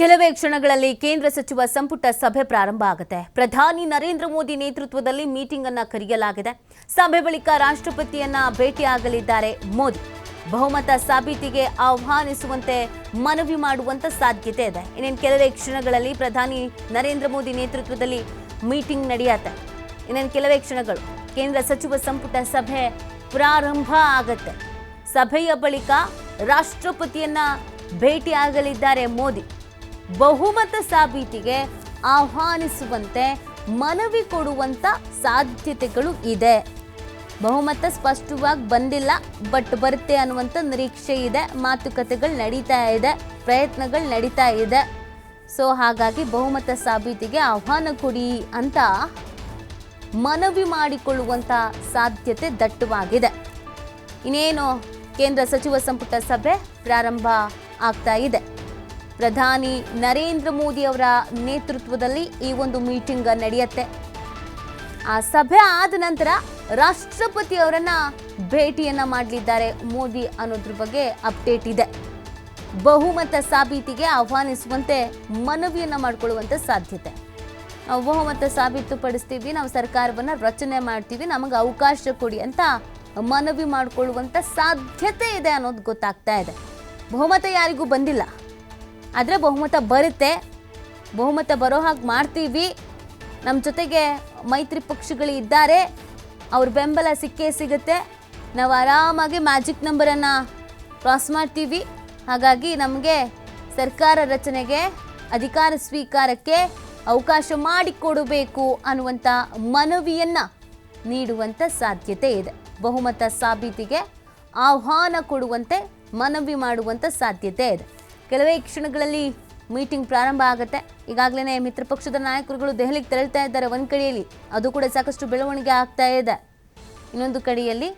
ಕೆಲವೇ ಕ್ಷಣಗಳಲ್ಲಿ ಕೇಂದ್ರ ಸಚಿವ ಸಂಪುಟ ಸಭೆ ಪ್ರಾರಂಭ ಆಗುತ್ತೆ. ಪ್ರಧಾನಿ ನರೇಂದ್ರ ಮೋದಿ ನೇತೃತ್ವದಲ್ಲಿ ಮೀಟಿಂಗ್ ಅನ್ನ ಕರೆಯಲಾಗಿದೆ. ಸಭೆ ಬಳಿಕ ರಾಷ್ಟ್ರಪತಿಯನ್ನ ಭೇಟಿಯಾಗಲಿದ್ದಾರೆ ಮೋದಿ. ಬಹುಮತ ಸಾಬೀತಿಗೆ ಆಹ್ವಾನಿಸುವಂತೆ ಮನವಿ ಮಾಡುವಂತ ಸಾಧ್ಯತೆ ಇದೆ. ಇನ್ನೇನು ಕೆಲವೇ ಕ್ಷಣಗಳಲ್ಲಿ ಪ್ರಧಾನಿ ನರೇಂದ್ರ ಮೋದಿ ನೇತೃತ್ವದಲ್ಲಿ ಮೀಟಿಂಗ್ ನಡೆಯುತ್ತೆ. ಇನ್ನೇನು ಕೆಲವೇ ಕ್ಷಣಗಳು ಕೇಂದ್ರ ಸಚಿವ ಸಂಪುಟ ಸಭೆ ಪ್ರಾರಂಭ ಆಗತ್ತೆ. ಸಭೆಯ ಬಳಿಕ ರಾಷ್ಟ್ರಪತಿಯನ್ನ ಭೇಟಿಯಾಗಲಿದ್ದಾರೆ ಮೋದಿ. ಬಹುಮತ ಸಾಬೀತಿಗೆ ಆಹ್ವಾನಿಸುವಂತೆ ಮನವಿ ಕೊಡುವಂತ ಸಾಧ್ಯತೆಗಳು ಇದೆ. ಬಹುಮತ ಸ್ಪಷ್ಟವಾಗಿ ಬಂದಿಲ್ಲ, ಬಟ್ ಬರುತ್ತೆ ಅನ್ನುವಂಥ ನಿರೀಕ್ಷೆ ಇದೆ, ಮಾತುಕತೆಗಳು ನಡೀತಾ ಇದೆ, ಪ್ರಯತ್ನಗಳು ನಡೀತಾ ಇದೆ. ಸೊ ಹಾಗಾಗಿ ಬಹುಮತ ಸಾಬೀತಿಗೆ ಆಹ್ವಾನ ಕೊಡಿ ಅಂತ ಮನವಿ ಮಾಡಿಕೊಳ್ಳುವಂಥ ಸಾಧ್ಯತೆ ದಟ್ಟವಾಗಿದೆ. ಇನ್ನೇನು ಕೇಂದ್ರ ಸಚಿವ ಸಂಪುಟ ಸಭೆ ಪ್ರಾರಂಭ ಆಗ್ತಾ ಇದೆ. ಪ್ರಧಾನಿ ನರೇಂದ್ರ ಮೋದಿ ಅವರ ನೇತೃತ್ವದಲ್ಲಿ ಈ ಒಂದು ಮೀಟಿಂಗ್ ನಡೆಯುತ್ತೆ. ಆ ಸಭೆ ಆದ ನಂತರ ರಾಷ್ಟ್ರಪತಿ ಅವರನ್ನ ಭೇಟಿಯನ್ನ ಮಾಡಲಿದ್ದಾರೆ. ಮೋದಿ ಅನ್ನೋದ್ರ ಬಗ್ಗೆ ಅಪ್ಡೇಟ್ ಇದೆ. ಬಹುಮತ ಸಾಬೀತಿಗೆ ಆಹ್ವಾನಿಸುವಂತೆ ಮನವಿಯನ್ನ ಮಾಡಿಕೊಳ್ಳುವಂತ ಸಾಧ್ಯತೆ. ನಾವು ಬಹುಮತ ಸಾಬೀತುಪಡಿಸ್ತೀವಿ, ನಾವು ಸರ್ಕಾರವನ್ನ ರಚನೆ ಮಾಡ್ತೀವಿ, ನಮಗೆ ಅವಕಾಶ ಕೊಡಿ ಅಂತ ಮನವಿ ಮಾಡಿಕೊಳ್ಳುವಂತ ಸಾಧ್ಯತೆ ಇದೆ ಅನ್ನೋದು ಗೊತ್ತಾಗ್ತಾ ಇದೆ. ಬಹುಮತ ಯಾರಿಗೂ ಬಂದಿಲ್ಲ. ಆದರೆ ಬಹುಮತ ಬರುತ್ತೆ. ಬಹುಮತ ಬರೋ ಹಾಗೆ ಮಾಡ್ತೀವಿ. ನಮ್ಮ ಜೊತೆಗೆ ಮೈತ್ರಿ ಪಕ್ಷಗಳು ಇದ್ದಾರೆ. ಅವ್ರ ಬೆಂಬಲ ಸಿಕ್ಕೇ ಸಿಗುತ್ತೆ. ನಾವು ಆರಾಮಾಗಿ ಮ್ಯಾಜಿಕ್ ನಂಬರನ್ನು ಕ್ರಾಸ್ ಮಾಡ್ತೀವಿ. ಹಾಗಾಗಿ ನಮಗೆ ಸರ್ಕಾರ ರಚನೆಗೆ, ಅಧಿಕಾರ ಸ್ವೀಕಾರಕ್ಕೆ ಅವಕಾಶ ಮಾಡಿಕೊಡಬೇಕು ಅನ್ನುವಂಥ ಮನವಿಯನ್ನು ನೀಡುವಂಥ ಸಾಧ್ಯತೆ ಇದೆ. ಬಹುಮತ ಸಾಬೀತಿಗೆ ಆಹ್ವಾನ ಕೊಡುವಂತೆ ಮನವಿ ಮಾಡುವಂಥ ಸಾಧ್ಯತೆ ಇದೆ. ಕೆಲವೇ ಕ್ಷಣಗಳಲ್ಲಿ ಮೀಟಿಂಗ್ ಪ್ರಾರಂಭ ಆಗುತ್ತೆ. ಈಗಾಗಲೇ ಮಿತ್ರ ಪಕ್ಷದ ನಾಯಕರುಗಳು ದೆಹಲಿಗೆ ತೆರಳ್ತಾ ಇದ್ದಾರೆ. ಒಂದು ಕಡೆಯಲ್ಲಿ ಅದು ಕೂಡ ಸಾಕಷ್ಟು ಬೆಳವಣಿಗೆ ಆಗ್ತಾ ಇದೆ. ಇನ್ನೊಂದು ಕಡೆಯಲ್ಲಿ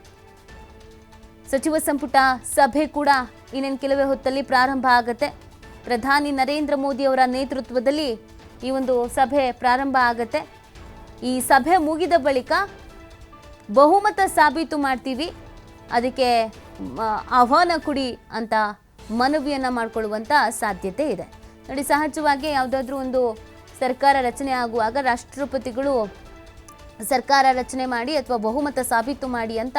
ಸಚಿವ ಸಂಪುಟ ಸಭೆ ಕೂಡ ಇನ್ನೇನು ಕೆಲವೇ ಹೊತ್ತಲ್ಲಿ ಪ್ರಾರಂಭ ಆಗುತ್ತೆ. ಪ್ರಧಾನಿ ನರೇಂದ್ರ ಮೋದಿ ಅವರ ನೇತೃತ್ವದಲ್ಲಿ ಈ ಒಂದು ಸಭೆ ಪ್ರಾರಂಭ ಆಗುತ್ತೆ. ಈ ಸಭೆ ಮುಗಿದ ಬಳಿಕ ಬಹುಮತ ಸಾಬೀತು ಮಾಡ್ತೀವಿ. ಅದಕ್ಕೆ ಆಹ್ವಾನ ಕೊಡಿ ಅಂತ ಮನವಿಯನ್ನು ಮಾಡಿಕೊಳ್ಳುವಂಥ ಸಾಧ್ಯತೆ ಇದೆ. ನೋಡಿ, ಸಹಜವಾಗಿ ಯಾವುದಾದ್ರೂ ಒಂದು ಸರ್ಕಾರ ರಚನೆ ಆಗುವಾಗ ರಾಷ್ಟ್ರಪತಿಗಳು ಸರ್ಕಾರ ರಚನೆ ಮಾಡಿ ಅಥವಾ ಬಹುಮತ ಸಾಬೀತು ಮಾಡಿ ಅಂತ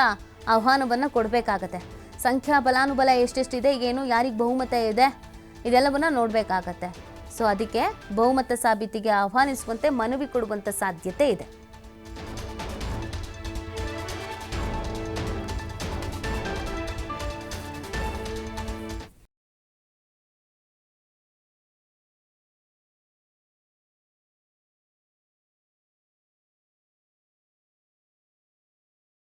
ಆಹ್ವಾನವನ್ನು ಕೊಡಬೇಕಾಗತ್ತೆ. ಸಂಖ್ಯಾ ಬಲಾನುಬಲ ಎಷ್ಟೆಷ್ಟಿದೆ, ಏನು, ಯಾರಿಗೆ ಬಹುಮತ ಇದೆ, ಇದೆಲ್ಲವನ್ನ ನೋಡಬೇಕಾಗತ್ತೆ. ಸೊ, ಅದಕ್ಕೆ ಬಹುಮತ ಸಾಬೀತಿಗೆ ಆಹ್ವಾನಿಸುವಂತೆ ಮನವಿ ಕೊಡುವಂಥ ಸಾಧ್ಯತೆ ಇದೆ.